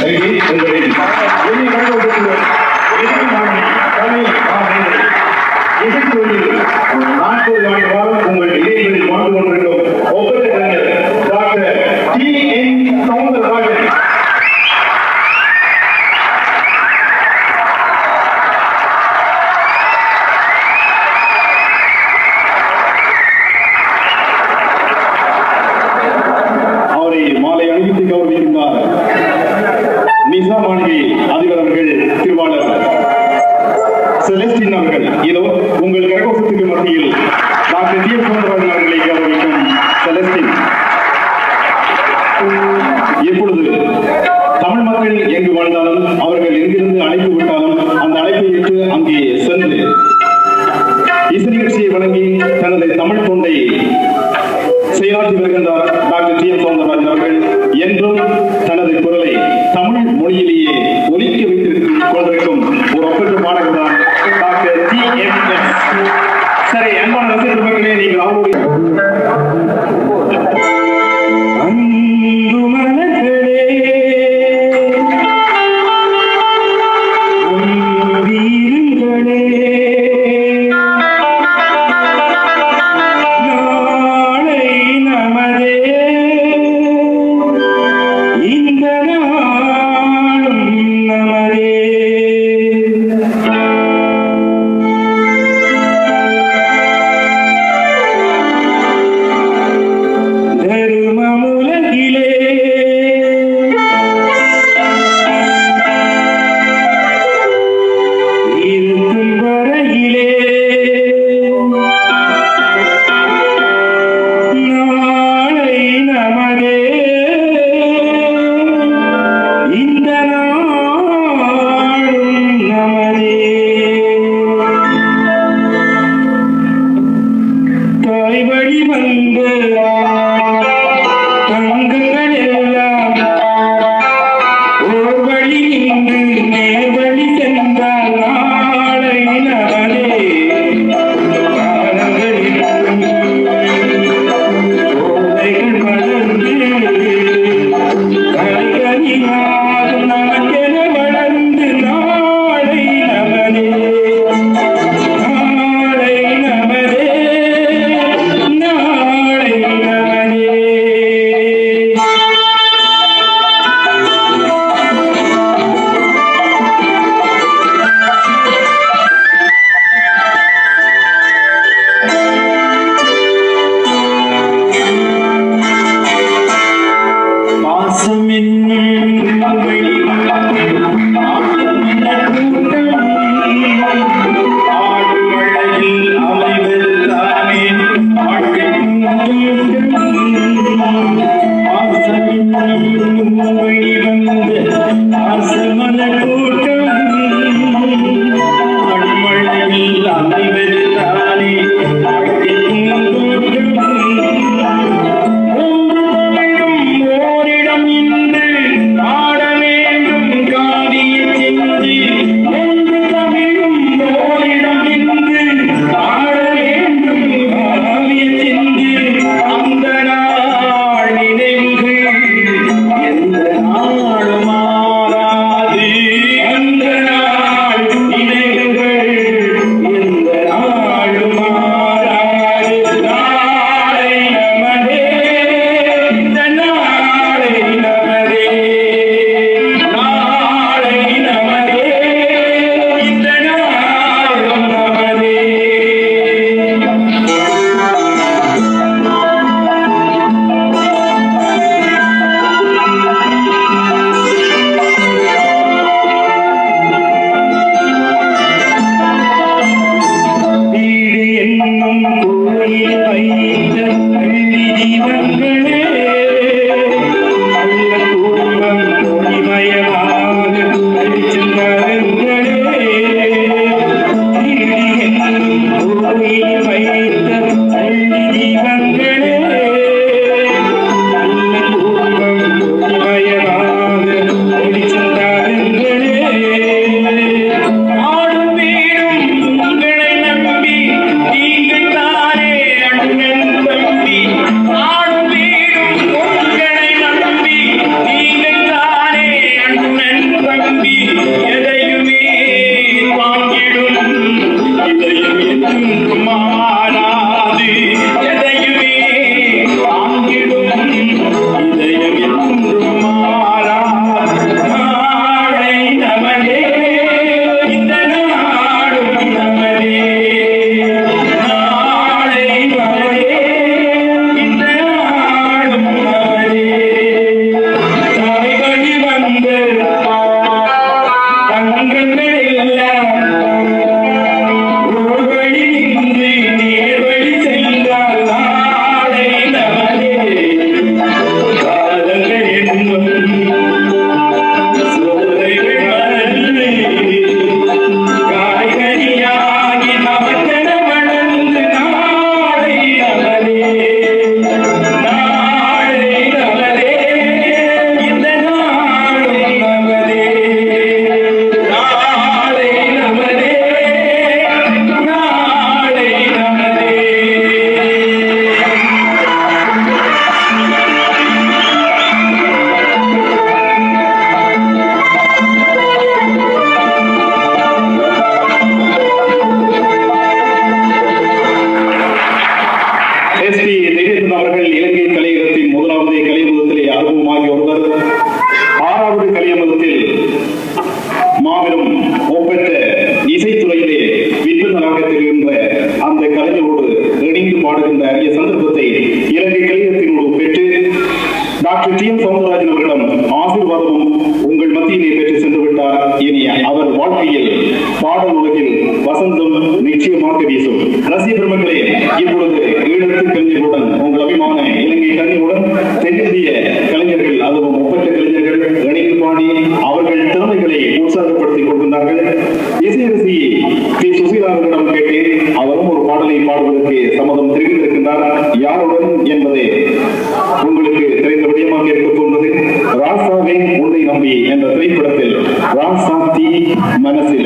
நல்கி எப்பொழுது தமிழ் மக்கள் எங்கு வாழ்ந்தாலும் தாய் வழி எஸ் பி தினேசன் அவர்கள் இலங்கை கலையகத்தின் முதலாவது கலையமுகத்திலே அனுபவமாகி ஒருவர் ஆறாவது கலையமுகத்தில் மாபெரும் ஒப்பற்ற இசைத்துறையிலே விற்பனராக தெரிகின்ற அந்த கலைஞரோடு இணைந்து பாடுகின்ற அரிய சந்தர்ப்பத்தை இலங்கை கலையகத்தினோடு பெற்று டாக்டர் டி எம் சவுந்தரராஜன் அவர்களிடம் ஆசீர்வாதமும் உங்கள் மத்தியிலே பெற்று சென்று விட்டார் இனி அவர் வாழ்க்கையில் பாடல் உலகில் வசந்தம் நிச்சயமாக வீசும். ரசிக பெருமக்களே இப்பொழுது ஈழத்து கலைஞர்களுடன் உங்கள் அபிமான இலங்கை கலைஞருடன் தென்னிந்திய கலைஞர்கள் அதுவும் ஒப்பற்ற கலைஞர்கள் இணைந்து பாணி அவர்கள் திறமைகளை உற்சாகப்படுத்திக் கொண்டிருந்தார்கள். இசையரசி பி. சுசீலா அவர்களிடம் கேட்டேன். அவரும் ஒரு பாடலை பாடுவதற்கு சம்மதம் தெரிவித்திருக்கின்றார் யாருடன் என்பதை உங்களுக்கு தெரிந்த விடயமாக இருக்க போன்றது ராசாவே உன்னை நம்பி என்ற திரைப்படத்தில் ராசாத்தி மனசில்